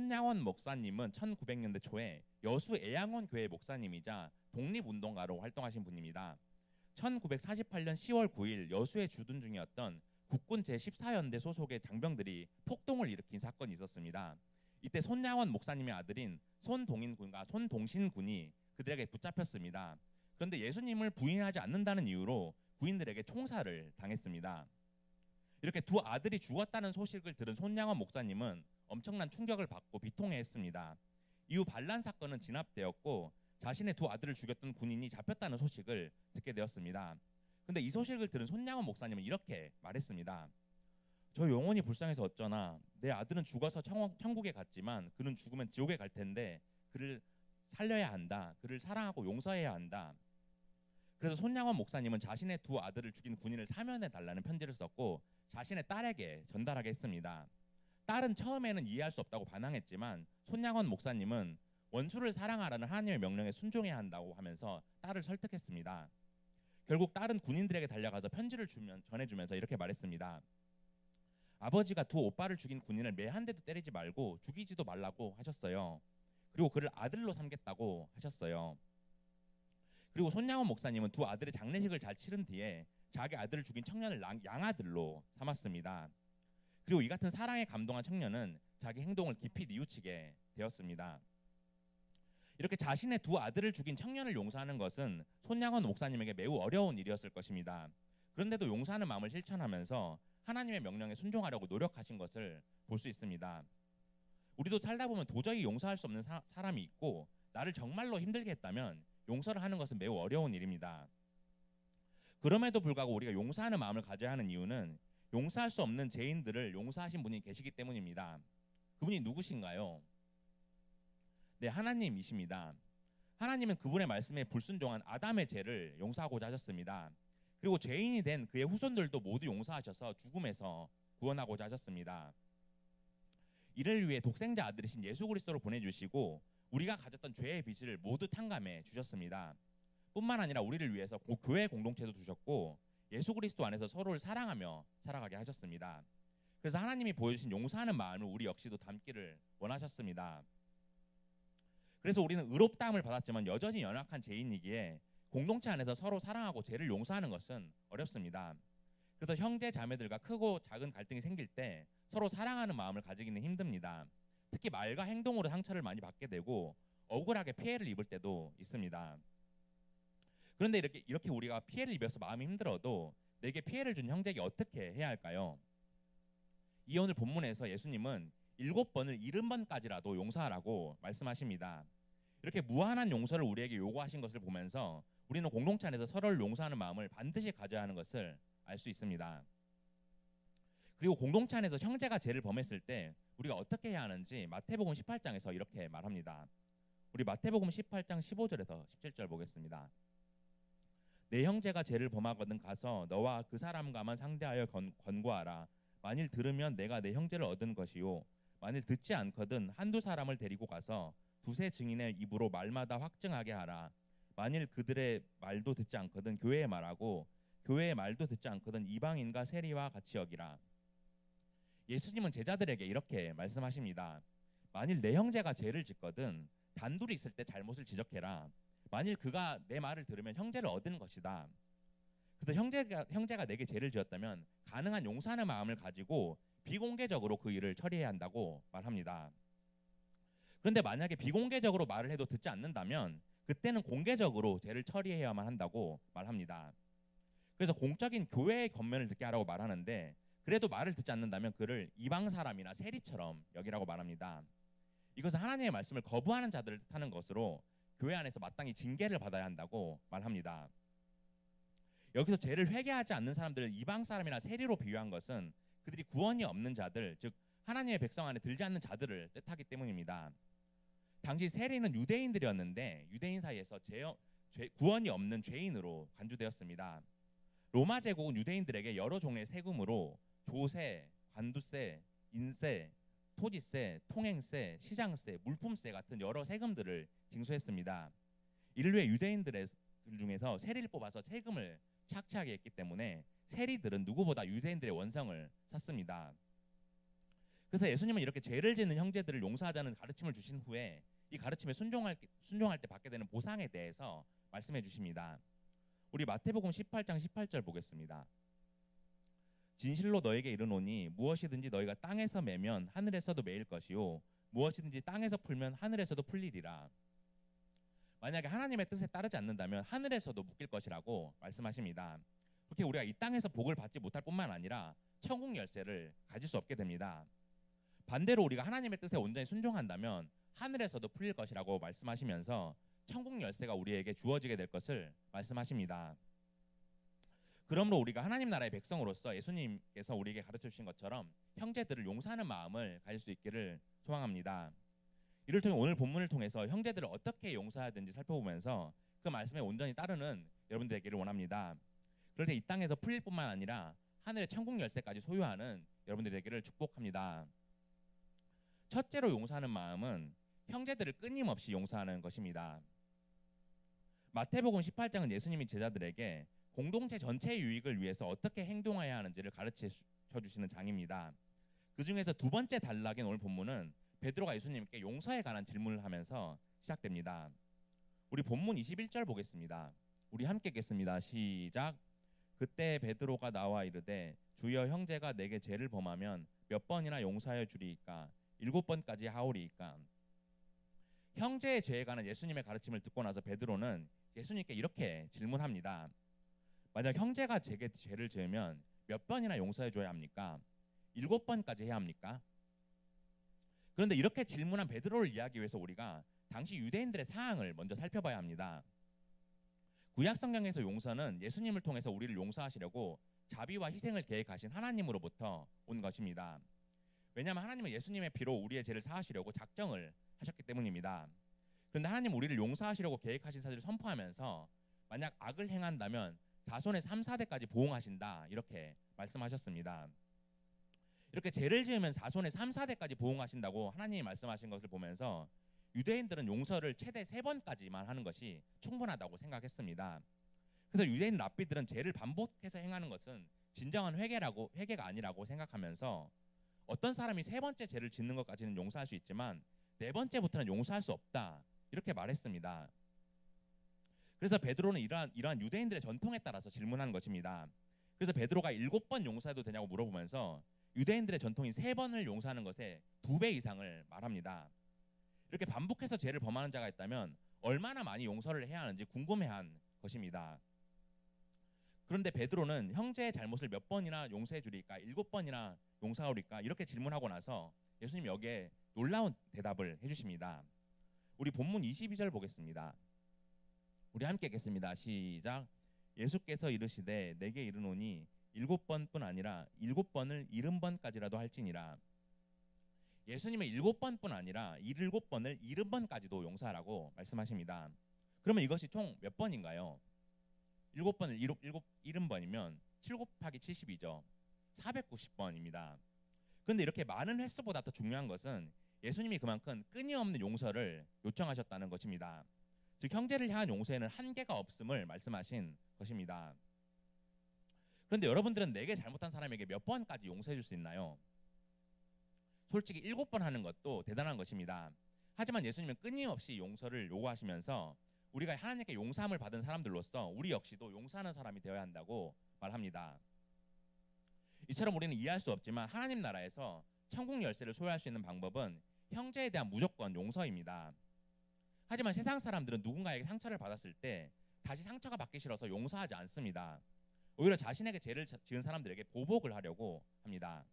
손양원 목사님은 1900년대 초에 여수 애양원 교회 목사님이자 독립운동가로 활동하신 분입니다. 1948년 10월 9일 여수에 주둔 중이었던 국군 제14연대 소속의 장병들이 폭동을 일으킨 사건이 있었습니다. 이때 손양원 목사님의 아들인 손동인 군과 손동신 군이 그들에게 붙잡혔습니다. 그런데 예수님을 부인하지 않는다는 이유로 부인들에게 총살을 당했습니다. 이렇게 두 아들이 죽었다는 소식을 들은 손양원 목사님은 엄청난 충격을 받고 비통해했습니다. 이후 반란 사건은 진압되었고 자신의 두 아들을 죽였던 군인이 잡혔다는 소식을 듣게 되었습니다. 근데 이 소식을 들은 손양원 목사님은 이렇게 말했습니다. 저 영혼이 불쌍해서 어쩌나 내 아들은 죽어서 청, 천국에 갔지만 그는 죽으면 지옥에 갈 텐데 그를 살려야 한다. 그를 사랑하고 용서해야 한다. 그래서 손양원 목사님은 자신의 두 아들을 죽인 군인을 사면해 달라는 편지를 썼고 자신의 딸에게 전달하게 했습니다. 딸은 처음에는 이해할 수 없다고 반항했지만 손양원 목사님은 원수를 사랑하라는 하나님의 명령에 순종해야 한다고 하면서 딸을 설득했습니다. 결국 딸은 군인들에게 달려가서 편지를 주면 전해주면서 이렇게 말했습니다. 아버지가 두 오빠를 죽인 군인을 매 한 대도 때리지 말고 죽이지도 말라고 하셨어요. 그리고 그를 아들로 삼겠다고 하셨어요. 그리고 손양원 목사님은 두 아들의 장례식을 잘 치른 뒤에 자기 아들을 죽인 청년을 양아들로 삼았습니다. 그리고 이 같은 사랑에 감동한 청년은 자기 행동을 깊이 뉘우치게 되었습니다. 이렇게 자신의 두 아들을 죽인 청년을 용서하는 것은 손양원 목사님에게 매우 어려운 일이었을 것입니다. 그런데도 용서하는 마음을 실천하면서 하나님의 명령에 순종하려고 노력하신 것을 볼 수 있습니다. 우리도 살다 보면 도저히 용서할 수 없는 사, 사람이 있고 나를 정말로 힘들게 했다면 용서를 하는 것은 매우 어려운 일입니다. 그럼에도 불구하고 우리가 용서하는 마음을 가져야 하는 이유는 용서할 수 없는 죄인들을 용서하신 분이 계시기 때문입니다. 그분이 누구신가요? 네, 하나님이십니다. 하나님은 그분의 말씀에 불순종한 아담의 죄를 용서하고자 하셨습니다. 그리고 죄인이 된 그의 후손들도 모두 용서하셔서 죽음에서 구원하고자 하셨습니다. 이를 위해 독생자 아들이신 예수 그리스도를 보내주시고 우리가 가졌던 죄의 빚을 모두 탕감해 주셨습니다. 뿐만 아니라 우리를 위해서 교회 공동체도 두셨고 예수 그리스도 안에서 서로를 사랑하며 살아가게 하셨습니다. 그래서 하나님이 보여주신 용서하는 마음을 우리 역시도 담기를 원하셨습니다. 그래서 우리는 의롭다함을 받았지만 여전히 연약한 죄인이기에 공동체 안에서 서로 사랑하고 죄를 용서하는 것은 어렵습니다. 그래서 형제 자매들과 크고 작은 갈등이 생길 때 서로 사랑하는 마음을 가지기는 힘듭니다. 특히 말과 행동으로 상처를 많이 받게 되고 억울하게 피해를 입을 때도 있습니다. 그런데 이렇게 이렇게 우리가 피해를 입어서 마음이 힘들어도 내게 피해를 준 형제에게 어떻게 해야 할까요? 이 오늘 본문에서 예수님은 일곱 번을 일흔 번까지라도 용서하라고 말씀하십니다. 이렇게 무한한 용서를 우리에게 요구하신 것을 보면서 우리는 공동체 안에서 서로를 용서하는 마음을 반드시 가져야 하는 것을 알 수 있습니다. 그리고 공동체 안에서 형제가 죄를 범했을 때 우리가 어떻게 해야 하는지 마태복음 18장에서 이렇게 말합니다. 우리 마태복음 18장 15절에서 17절 보겠습니다. 내 형제가 죄를 범하거든 가서 너와 그 사람과만 상대하여 건, 권고하라. 만일 들으면 내가 내 형제를 얻은 것이요. 만일 듣지 않거든 한두 사람을 데리고 가서 두세 증인의 입으로 말마다 확증하게 하라. 만일 그들의 말도 듣지 않거든 교회의 말하고 교회의 말도 듣지 않거든 이방인과 세리와 같이 여기라. 예수님은 제자들에게 이렇게 말씀하십니다. 만일 내 형제가 죄를 짓거든 단둘이 있을 때 잘못을 지적해라. 만일 그가 내 말을 들으면 형제를 얻은 것이다. 그래서 형제가 형제가 내게 죄를 지었다면 가능한 용서하는 마음을 가지고 비공개적으로 그 일을 처리해야 한다고 말합니다. 그런데 만약에 비공개적으로 말을 해도 듣지 않는다면 그때는 공개적으로 죄를 처리해야만 한다고 말합니다. 그래서 공적인 교회의 권면을 듣게 하라고 말하는데 그래도 말을 듣지 않는다면 그를 이방 사람이나 세리처럼 여기라고 말합니다. 이것은 하나님의 말씀을 거부하는 자들을 뜻하는 것으로 교회 안에서 마땅히 징계를 받아야 한다고 말합니다. 여기서 죄를 회개하지 않는 사람들을 이방 사람이나 세리로 비유한 것은 그들이 구원이 없는 자들, 즉 하나님의 백성 안에 들지 않는 자들을 뜻하기 때문입니다. 당시 세리는 유대인들이었는데 유대인 사이에서 죄, 죄, 구원이 없는 죄인으로 간주되었습니다. 로마 제국은 유대인들에게 여러 종의 세금으로 조세, 관두세, 인세, 토지세, 통행세, 시장세, 물품세 같은 여러 세금들을 징수했습니다. 위해 유대인들 중에서 세리를 뽑아서 세금을 착취하게 했기 때문에 세리들은 누구보다 유대인들의 원성을 샀습니다. 그래서 예수님은 이렇게 죄를 짓는 형제들을 용서하자는 가르침을 주신 후에 이 가르침에 순종할 순종할 때 받게 되는 보상에 대해서 말씀해 주십니다. 우리 마태복음 18장 18절 보겠습니다. 진실로 너에게 이르노니 무엇이든지 너희가 땅에서 매면 하늘에서도 매일 것이요 무엇이든지 땅에서 풀면 하늘에서도 풀리리라. 만약에 하나님의 뜻에 따르지 않는다면 하늘에서도 묶일 것이라고 말씀하십니다. 그렇게 우리가 이 땅에서 복을 받지 못할 뿐만 아니라 천국 열쇠를 가질 수 없게 됩니다. 반대로 우리가 하나님의 뜻에 온전히 순종한다면 하늘에서도 풀릴 것이라고 말씀하시면서 천국 열쇠가 우리에게 주어지게 될 것을 말씀하십니다. 그러므로 우리가 하나님 나라의 백성으로서 예수님께서 우리에게 가르쳐 주신 것처럼 형제들을 용서하는 마음을 가질 수 있기를 소망합니다. 이를 통해 오늘 본문을 통해서 형제들을 어떻게 되는지 살펴보면서 그 말씀에 온전히 따르는 여러분들 되기를 원합니다. 그럴 때 이 땅에서 풀릴 뿐만 아니라 하늘의 천국 열쇠까지 소유하는 여러분들 되기를 축복합니다. 첫째로 용서하는 마음은 형제들을 끊임없이 용서하는 것입니다. 마태복음 18장은 예수님이 제자들에게 공동체 전체의 유익을 위해서 어떻게 행동해야 하는지를 가르쳐 주시는 장입니다. 그 중에서 두 번째 단락인 오늘 본문은 베드로가 예수님께 용서에 관한 질문을 하면서 시작됩니다. 우리 본문 21절 보겠습니다. 우리 함께 읽겠습니다. 시작. 그때 베드로가 나와 이르되 주여 형제가 내게 죄를 범하면 몇 번이나 용서하여 주리이까 일곱 번까지 하오리이까 형제의 죄에 관한 예수님의 가르침을 듣고 나서 베드로는 예수님께 이렇게 질문합니다. 만약 형제가 제게 죄를 지으면 몇 번이나 용서해 줘야 합니까? 일곱 번까지 해야 합니까? 그런데 이렇게 질문한 베드로를 이해하기 위해서 우리가 당시 유대인들의 사항을 먼저 살펴봐야 합니다. 구약 성경에서 용서는 예수님을 통해서 우리를 용서하시려고 자비와 희생을 계획하신 하나님으로부터 온 것입니다. 왜냐하면 하나님은 예수님의 피로 우리의 죄를 사하시려고 작정을 하셨기 때문입니다. 그런데 하나님 우리를 용서하시려고 계획하신 사실을 선포하면서 만약 악을 행한다면 자손의 3, 4대까지 보응하신다 이렇게 말씀하셨습니다. 이렇게 죄를 지으면 자손의 3, 4대까지 보응하신다고 하나님이 말씀하신 것을 보면서 유대인들은 용서를 최대 세 번까지만 하는 것이 충분하다고 생각했습니다. 그래서 유대인 랍비들은 죄를 반복해서 행하는 것은 진정한 회개라고 회개가 아니라고 생각하면서 어떤 사람이 세 번째 죄를 짓는 것까지는 용서할 수 있지만 네 번째부터는 용서할 수 없다 이렇게 말했습니다. 그래서 베드로는 이러한 이러한 유대인들의 전통에 따라서 질문한 것입니다. 그래서 베드로가 일곱 번 용서해도 되냐고 물어보면서 유대인들의 전통인 세 번을 용서하는 것에 두 배 이상을 말합니다. 이렇게 반복해서 죄를 범하는 자가 있다면 얼마나 많이 용서를 해야 하는지 궁금해한 것입니다. 그런데 베드로는 형제의 잘못을 몇 번이나 용서해 주리까 일곱 번이나 용서하리까 이렇게 질문하고 나서 예수님 여기에 놀라운 대답을 해주십니다. 우리 본문 22절 보겠습니다. 우리 함께 읽겠습니다. 시작. 예수께서 이르시되 내게 이르노니 일곱 번뿐 아니라 일곱 번을 일흔 번까지라도 할지니라. 예수님은 일곱 번뿐 아니라 일곱 번을 일흔 번까지도 용서하라고 말씀하십니다. 그러면 이것이 총 몇 번인가요? 일곱 번을 일곱 일흔 번이면 7 곱하기 72죠. 490번입니다. 그런데 이렇게 많은 횟수보다 더 중요한 것은 예수님이 그만큼 끊임없는 용서를 요청하셨다는 것입니다. 즉 형제를 향한 용서에는 한계가 없음을 말씀하신 것입니다. 그런데 여러분들은 내게 잘못한 사람에게 몇 번까지 용서해 줄 수 있나요? 솔직히 일곱 번 하는 것도 대단한 것입니다. 하지만 예수님은 끊임없이 용서를 요구하시면서 우리가 하나님께 용서함을 받은 사람들로서 우리 역시도 용서하는 사람이 되어야 한다고 말합니다. 이처럼 우리는 이해할 수 없지만 하나님 나라에서 천국 열쇠를 소유할 수 있는 방법은 형제에 대한 무조건 용서입니다. 하지만 세상 사람들은 누군가에게 상처를 받았을 때 다시 상처가 받기 싫어서 용서하지 않습니다. 오히려 자신에게 죄를 지은 사람들에게 보복을 하려고 합니다.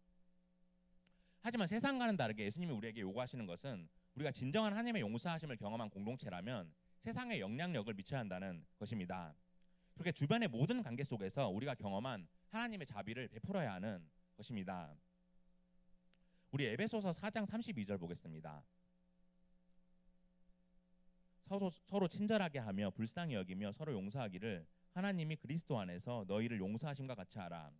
하지만 세상과는 다르게 예수님이 우리에게 요구하시는 것은 우리가 진정한 하나님의 용서하심을 경험한 공동체라면 세상에 영향력을 미쳐야 한다는 것입니다. 그렇게 주변의 모든 관계 속에서 우리가 경험한 하나님의 자비를 베풀어야 하는 것입니다. 우리 에베소서 4장 32절 보겠습니다. 서로, 서로 친절하게 하며 불쌍히 여기며 서로 용서하기를 하나님이 그리스도 안에서 너희를 용서하심과 같이 하라.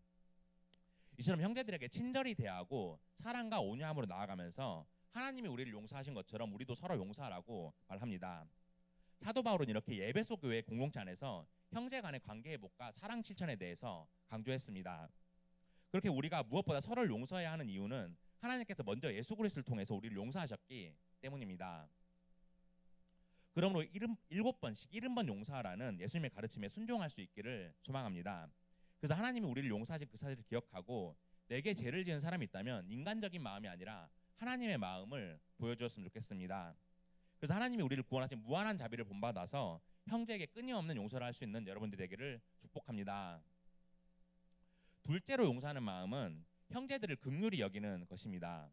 이처럼 형제들에게 친절히 대하고 사랑과 온유함으로 나아가면서 하나님이 우리를 용서하신 것처럼 우리도 서로 용서하라고 말합니다. 사도 바울은 이렇게 예배소 교회 공동체 안에서 형제 간의 관계 회복과 사랑 실천에 대해서 강조했습니다. 그렇게 우리가 무엇보다 서로를 용서해야 하는 이유는 하나님께서 먼저 예수 그리스도를 통해서 우리를 용서하셨기 때문입니다. 그러므로 일곱 번씩 일흔 번 용서하라는 예수님의 가르침에 순종할 수 있기를 소망합니다. 그래서 하나님이 우리를 용서하신 그 사실을 기억하고 내게 죄를 지은 사람이 있다면 인간적인 마음이 아니라 하나님의 마음을 보여주었으면 좋겠습니다. 그래서 하나님이 우리를 구원하신 무한한 자비를 본받아서 형제에게 끊임없는 용서를 할 수 있는 여러분들 되기를 축복합니다. 둘째로 용서하는 마음은 형제들을 극률히 여기는 것입니다.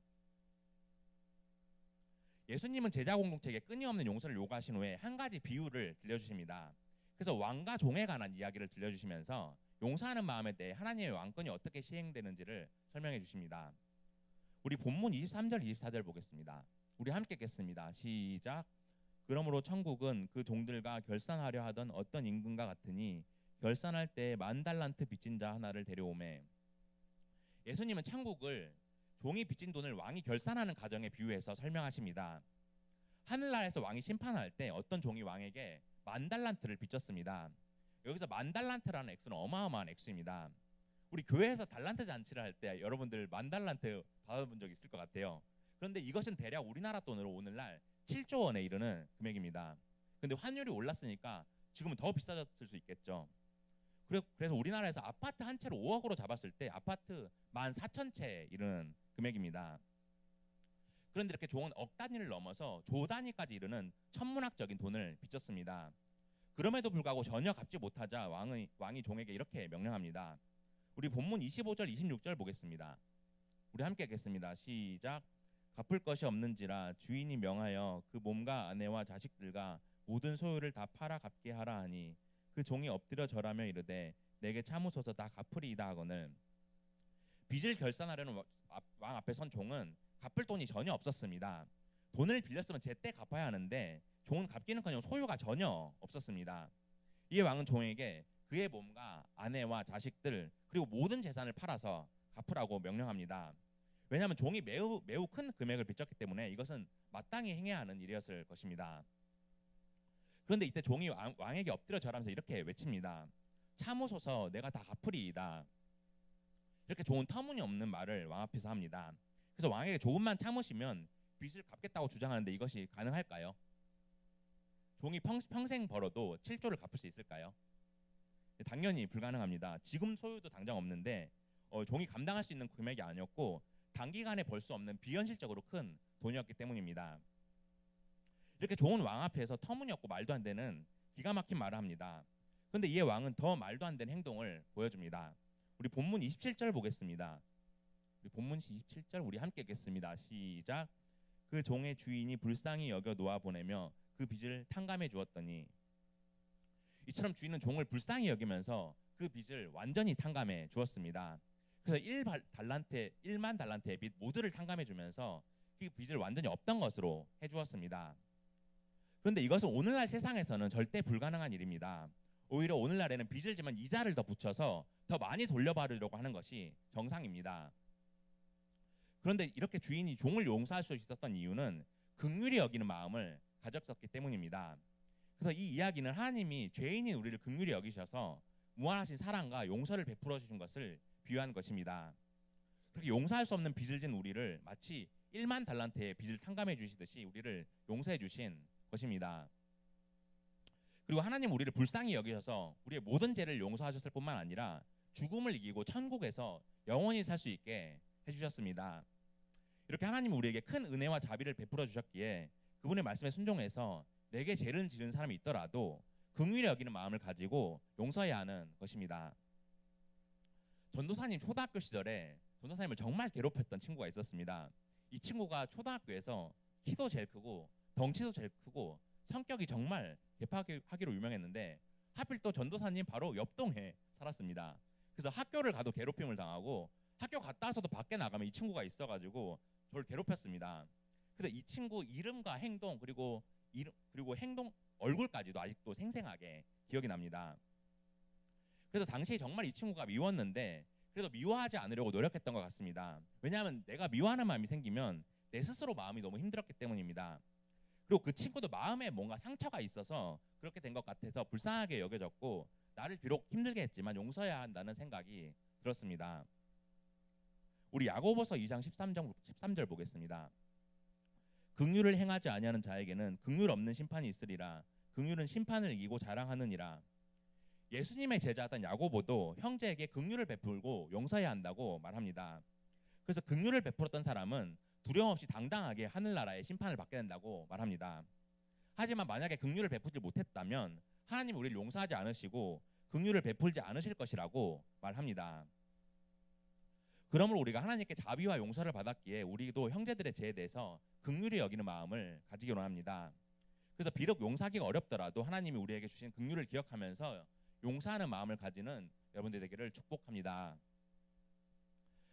예수님은 제자 공동체에게 끊임없는 용서를 요구하신 후에 한 가지 비유를 들려주십니다. 그래서 왕과 종에 관한 이야기를 들려주시면서 용서하는 마음에 대해 하나님의 왕권이 어떻게 시행되는지를 설명해 주십니다. 우리 본문 23절 24절 보겠습니다. 우리 함께 읽겠습니다. 시작. 그러므로 천국은 그 종들과 결산하려 하던 어떤 임금과 같으니 결산할 때 만 달란트 빚진 자 하나를 데려오매 예수님은 천국을 종이 빚진 돈을 왕이 결산하는 가정에 비유해서 설명하십니다. 하늘나라에서 왕이 심판할 때 어떤 종이 왕에게 만 달란트를 빚졌습니다. 여기서 만 달란트라는 액수는 어마어마한 액수입니다. 우리 교회에서 달란트 잔치를 할 때 여러분들 만 달란트 받아본 적 있을 것 같아요. 그런데 이것은 대략 우리나라 돈으로 오늘날 7조 원에 이르는 금액입니다. 근데 환율이 올랐으니까 지금은 더 비싸졌을 수 있겠죠. 그래- 그래서 우리나라에서 아파트 한 채를 5억으로 잡았을 때 아파트 만 4천 채에 이르는 금액입니다. 그런데 이렇게 좋은 억 단위를 넘어서 조 단위까지 이르는 천문학적인 돈을 빚졌습니다. 그럼에도 불구하고 전혀 갚지 못하자 왕의 왕이 종에게 이렇게 명령합니다. 우리 본문 25절 26절 보겠습니다. 우리 함께 읽겠습니다. 시작. 갚을 것이 없는지라 주인이 명하여 그 몸과 아내와 자식들과 모든 소유를 다 팔아 갚게 하라 하니 그 종이 엎드려 절하며 이르되 내게 참으소서 다 갚으리이다 하거늘 빚을 결산하려는 왕 앞에 선 종은 갚을 돈이 전혀 없었습니다. 돈을 빌렸으면 제때 갚아야 하는데 종은 갚기는커녕 소유가 전혀 없었습니다. 이에 왕은 종에게 그의 몸과 아내와 자식들 그리고 모든 재산을 팔아서 갚으라고 명령합니다. 왜냐하면 종이 매우 매우 큰 금액을 빚졌기 때문에 이것은 마땅히 행해야 하는 일이었을 것입니다. 그런데 이때 종이 왕, 왕에게 엎드려 절하면서 이렇게 외칩니다. 참으소서 내가 다 갚으리이다. 이렇게 좋은 터무니없는 말을 왕 앞에서 합니다. 그래서 왕에게 조금만 참으시면 빚을 갚겠다고 주장하는데 이것이 가능할까요? 종이 평, 평생 벌어도 7조를 갚을 수 있을까요? 네, 당연히 불가능합니다. 지금 소유도 당장 없는데 어, 종이 감당할 수 있는 금액이 아니었고 단기간에 벌 수 없는 비현실적으로 큰 돈이었기 때문입니다. 이렇게 좋은 왕 앞에서 터무니없고 말도 안 되는 기가 막힌 말을 합니다. 그런데 이에 왕은 더 말도 안 되는 행동을 보여줍니다. 우리 본문 27절 보겠습니다. 우리 본문 27절 우리 함께 읽겠습니다. 시작. 그 종의 주인이 불쌍히 여겨 놓아 보내며 그 빚을 탕감해 주었더니 이처럼 주인은 종을 불쌍히 여기면서 그 빚을 완전히 탕감해 주었습니다. 그래서 1 달란트 1만 달란트의 빚 모두를 탕감해 주면서 그 빚을 완전히 없던 것으로 해 주었습니다. 그런데 이것은 오늘날 세상에서는 절대 불가능한 일입니다. 오히려 오늘날에는 빚을 지면 이자를 더 붙여서 더 많이 돌려받으려고 하는 것이 정상입니다. 그런데 이렇게 주인이 종을 용서할 수 있었던 이유는 극률이 여기는 마음을 가졌었기 때문입니다. 그래서 이 이야기는 하나님이 죄인인 우리를 극률이 여기셔서 무한하신 사랑과 용서를 베풀어 주신 것을 비유한 것입니다. 그렇게 용서할 수 없는 빚을 진 우리를 마치 1만 달란트의 빚을 탕감해 주시듯이 우리를 용서해 주신 것입니다. 그리고 하나님 우리를 불쌍히 여기셔서 우리의 모든 죄를 용서하셨을 뿐만 아니라 죽음을 이기고 천국에서 영원히 살 수 있게 해주셨습니다. 이렇게 하나님 우리에게 큰 은혜와 자비를 베풀어 주셨기에 그분의 말씀에 순종해서 내게 죄를 지은 사람이 있더라도 긍휼히 여기는 마음을 가지고 용서해야 하는 것입니다. 전도사님 초등학교 시절에 전도사님을 정말 괴롭혔던 친구가 있었습니다. 이 친구가 초등학교에서 키도 제일 크고 덩치도 제일 크고 성격이 정말 개파하기로 유명했는데 하필 또 전도사님 바로 옆 동에 살았습니다. 그래서 학교를 가도 괴롭힘을 당하고 학교 갔다 와서도 밖에 나가면 이 친구가 있어가지고 저를 괴롭혔습니다. 그래서 이 친구 이름과 행동 그리고 이름 그리고 행동 얼굴까지도 아직도 생생하게 기억이 납니다. 그래서 당시에 정말 이 친구가 미웠는데 그래도 미워하지 않으려고 노력했던 것 같습니다. 왜냐하면 내가 미워하는 마음이 생기면 내 스스로 마음이 너무 힘들었기 때문입니다. 그리고 그 친구도 마음에 뭔가 상처가 있어서 그렇게 된 것 같아서 불쌍하게 여겨졌고 나를 비록 힘들게 했지만 용서해야 한다는 생각이 들었습니다. 우리 야고보서 2장 13절 13절 보겠습니다. 긍휼을 행하지 아니하는 자에게는 긍휼 없는 심판이 있으리라. 긍휼은 심판을 이기고 자랑하느니라. 예수님의 제자였던 야고보도 형제에게 긍휼을 베풀고 용서해야 한다고 말합니다. 그래서 긍휼을 베풀었던 사람은 두려움 없이 당당하게 하늘나라의 심판을 받게 된다고 말합니다. 하지만 만약에 긍휼을 베푸지 못했다면 하나님 우리를 용서하지 않으시고 긍휼을 베풀지 않으실 것이라고 말합니다. 그러므로 우리가 하나님께 자비와 용서를 받았기에 우리도 형제들의 죄에 대해서 긍휼히 여기는 마음을 가지기 원합니다. 그래서 비록 용서하기가 어렵더라도 하나님이 우리에게 주신 긍휼을 기억하면서 용서하는 마음을 가지는 여러분들 되기를 축복합니다.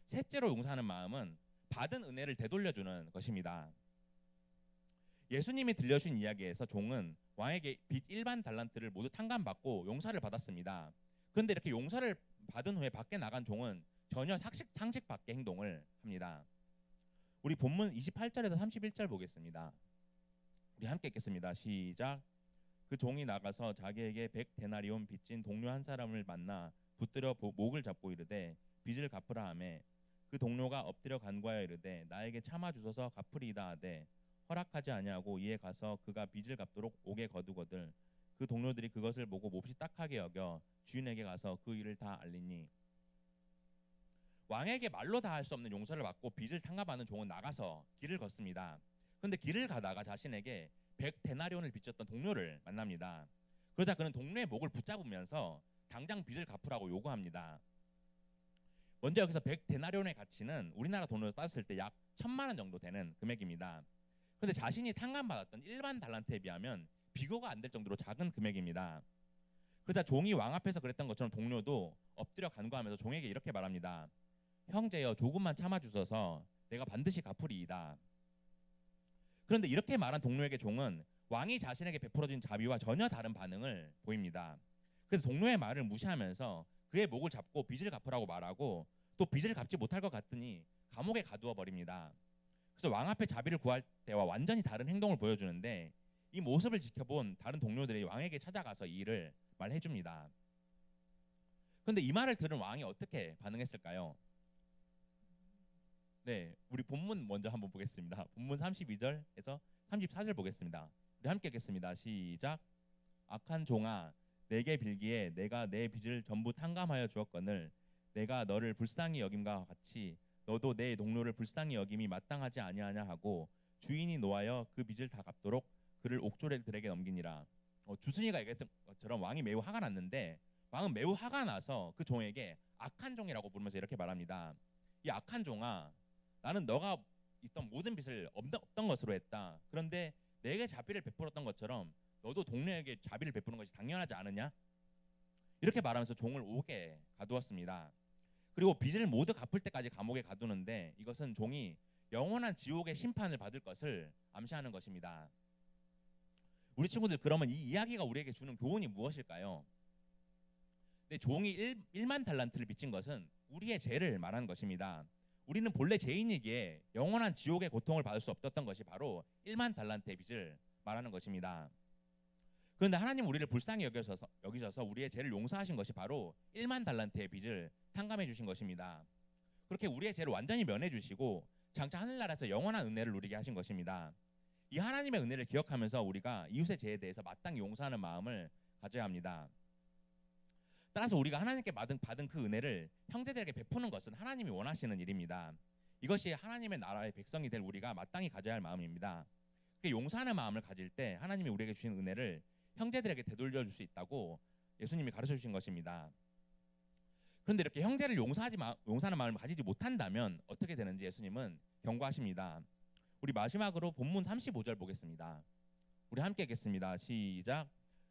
셋째로 용서하는 마음은 받은 은혜를 되돌려주는 것입니다. 예수님이 들려주신 이야기에서 종은 왕에게 빚 일반 달란트를 모두 탕감받고 용서를 받았습니다. 그런데 이렇게 용서를 받은 후에 밖에 나간 종은 전혀 상식 상식 밖의 행동을 합니다. 우리 본문 28절에서 31절 보겠습니다. 우리 함께 읽겠습니다. 시작. 그 종이 나가서 자기에게 백 데나리온 빚진 동료 한 사람을 만나 붙들어 보- 목을 잡고 이르되 빚을 갚으라 하매 그 동료가 엎드려 간구하여 이르되 나에게 참아 주소서 갚으리이다 하되 허락하지 아니하고 이에 가서 그가 빚을 갚도록 옥에 거두거들 그 동료들이 그것을 보고 몹시 딱하게 여겨 주인에게 가서 그 일을 다 알리니 왕에게 말로 다 할 수 없는 용서를 받고 빚을 탕감하는 종은 나가서 길을 걷습니다. 그런데 길을 가다가 자신에게 백 데나리온을 빚졌던 동료를 만납니다. 그러자 그는 동료의 목을 붙잡으면서 당장 빚을 갚으라고 요구합니다. 먼저 여기서 백 데나리온의 가치는 우리나라 돈으로 따졌을 때 약 천만 원 정도 되는 금액입니다. 그런데 자신이 탕감받았던 일반 달란트에 비하면 비교가 안 될 정도로 작은 금액입니다. 그러자 종이 왕 앞에서 그랬던 것처럼 동료도 엎드려 간구하면서 종에게 이렇게 말합니다. 형제여 조금만 참아 주셔서 내가 반드시 갚으리이다. 그런데 이렇게 말한 동료에게 종은 왕이 자신에게 베풀어진 자비와 전혀 다른 반응을 보입니다. 그래서 동료의 말을 무시하면서 그의 목을 잡고 빚을 갚으라고 말하고 또 빚을 갚지 못할 것 같으니 감옥에 가두어 버립니다. 그래서 왕 앞에 자비를 구할 때와 완전히 다른 행동을 보여주는데 이 모습을 지켜본 다른 동료들이 왕에게 찾아가서 이 일을 말해 줍니다. 그런데 이 말을 들은 왕이 어떻게 반응했을까요? 네, 우리 본문 먼저 한번 보겠습니다. 본문 32절에서 34절 보겠습니다. 우리 함께 읽겠습니다. 시작. 악한 종아, 내게 빌기에 내가 내 빚을 전부 탕감하여 주었거늘 내가 너를 불쌍히 여김과 같이 너도 내 동료를 불쌍히 여김이 마땅하지 아니하냐 하고 주인이 노하여 그 빚을 다 갚도록 그를 옥졸들에게 넘기니라. 어, 주순이가 얘기했던 것처럼 왕이 매우 화가 났는데 왕은 매우 화가 나서 그 종에게 악한 종이라고 부르면서 이렇게 말합니다. 이 악한 종아, 나는 너가 있던 모든 빚을 없던, 없던 것으로 했다. 그런데 내게 자비를 베풀었던 것처럼 너도 동료에게 자비를 베푸는 것이 당연하지 않으냐? 이렇게 말하면서 종을 옥에 가두었습니다. 그리고 빚을 모두 갚을 때까지 감옥에 가두는데 이것은 종이 영원한 지옥의 심판을 받을 것을 암시하는 것입니다. 우리 친구들 그러면 이 이야기가 우리에게 주는 교훈이 무엇일까요? 네, 종이 1, 1만 달란트를 빚진 것은 우리의 죄를 말하는 것입니다. 우리는 본래 죄인이기에 영원한 지옥의 고통을 받을 수 없었던 것이 바로 1만 달란트의 빚을 말하는 것입니다. 그런데 하나님 우리를 불쌍히 여기셔서, 여기셔서 우리의 죄를 용서하신 것이 바로 1만 달란트의 빚을 탕감해 주신 것입니다. 그렇게 우리의 죄를 완전히 면해 주시고 장차 하늘나라에서 영원한 은혜를 누리게 하신 것입니다. 이 하나님의 은혜를 기억하면서 우리가 이웃의 죄에 대해서 마땅히 용서하는 마음을 가져야 합니다. 따라서 우리가 하나님께 받은, 받은 그 은혜를 형제들에게 베푸는 것은 하나님이 원하시는 일입니다. 이것이 하나님의 나라의 백성이 될 우리가 마땅히 가져야 할 마음입니다. 그 용서하는 마음을 가질 때 하나님이 우리에게 주신 은혜를 형제들에게 되돌려 줄 수 있다고 예수님이 가르쳐 주신 것입니다. 그런데 이렇게 형제를 용서하지 마, 용서하는 마음을 가지지 못한다면 어떻게 되는지 예수님은 경고하십니다. 우리 마지막으로 본문 35절 보겠습니다. 우리 함께 읽겠습니다. 시작.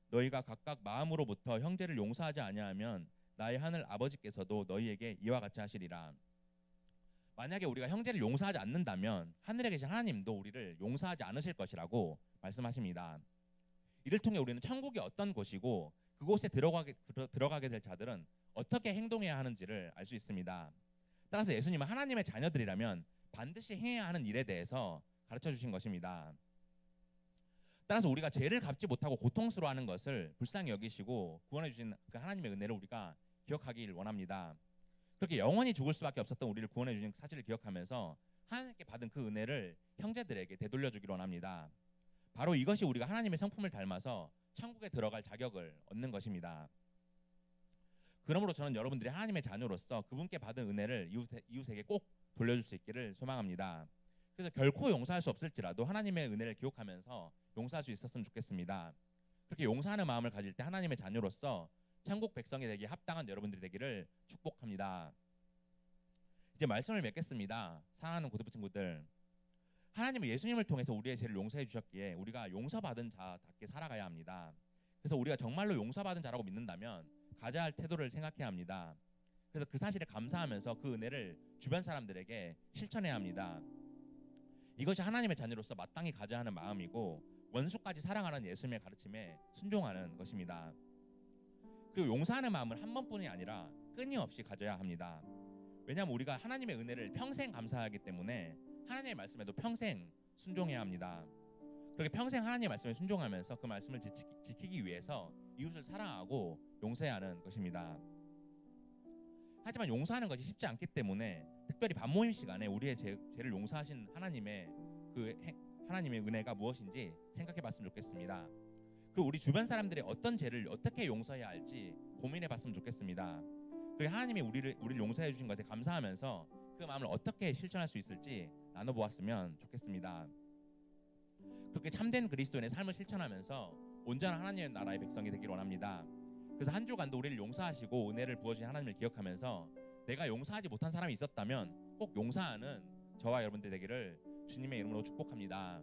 너희가 각각 마음으로부터 형제를 용서하지 아니하면 나의 하늘 아버지께서도 너희에게 이와 같이 하시리라. 만약에 우리가 형제를 용서하지 않는다면 하늘에 계신 하나님도 우리를 용서하지 않으실 것이라고 말씀하십니다. 이를 통해 우리는 천국이 어떤 곳이고 그곳에 들어가게 들어, 들어가게 될 자들은 어떻게 행동해야 하는지를 알 수 있습니다. 따라서 예수님은 하나님의 자녀들이라면 반드시 행해야 하는 일에 대해서 가르쳐 주신 것입니다. 따라서 우리가 죄를 갚지 못하고 고통스러워하는 것을 불쌍히 여기시고 구원해 주신 그 하나님의 은혜를 우리가 기억하길 원합니다. 그렇게 영원히 죽을 수밖에 없었던 우리를 구원해 주신 사실을 기억하면서 하나님께 받은 그 은혜를 형제들에게 되돌려 주기로 합니다. 바로 이것이 우리가 하나님의 성품을 닮아서 천국에 들어갈 자격을 얻는 것입니다. 그러므로 저는 여러분들이 하나님의 자녀로서 그분께 받은 은혜를 이웃, 이웃에게 꼭 돌려줄 수 있기를 소망합니다. 그래서 결코 용서할 수 없을지라도 하나님의 은혜를 기억하면서 용서할 수 있었으면 좋겠습니다. 그렇게 용서하는 마음을 가질 때 하나님의 자녀로서 천국 백성이 되기에 합당한 여러분들이 되기를 축복합니다. 이제 말씀을 맺겠습니다. 사랑하는 고등부 친구들. 하나님은 예수님을 통해서 우리의 죄를 용서해 주셨기에 우리가 용서받은 자답게 살아가야 합니다. 그래서 우리가 정말로 용서받은 자라고 믿는다면 가져야 할 태도를 생각해야 합니다. 그래서 그 사실에 감사하면서 그 은혜를 주변 사람들에게 실천해야 합니다. 이것이 하나님의 자녀로서 마땅히 가져야 하는 마음이고 원수까지 사랑하는 예수님의 가르침에 순종하는 것입니다. 그리고 용서하는 마음을 한 번뿐이 아니라 끊임없이 가져야 합니다. 왜냐하면 우리가 하나님의 은혜를 평생 감사하기 때문에 하나님의 말씀에도 평생 순종해야 합니다. 그렇게 평생 하나님의 말씀에 순종하면서 그 말씀을 지키, 지키 기 위해서 이웃을 사랑하고 용서해야 하는 것입니다. 하지만 용서하는 것이 쉽지 않기 때문에 특별히 반모임 시간에 우리의 죄, 죄를 용서하신 하나님의 그 행, 하나님의 은혜가 무엇인지 생각해 봤으면 좋겠습니다. 그리고 우리 주변 사람들의 어떤 죄를 어떻게 용서해야 할지 고민해 봤으면 좋겠습니다. 그리고 하나님이 우리를 우리를 용서해 주신 것에 감사하면서 그 마음을 어떻게 실천할 수 있을지 나눠보았으면 좋겠습니다. 그렇게 참된 그리스도인의 삶을 실천하면서 온전한 하나님의 나라의 백성이 되기를 원합니다. 그래서 한 주간도 우리를 용서하시고 은혜를 부어주신 하나님을 기억하면서 내가 용서하지 못한 사람이 있었다면 꼭 용서하는 저와 여러분들 되기를 주님의 이름으로 축복합니다.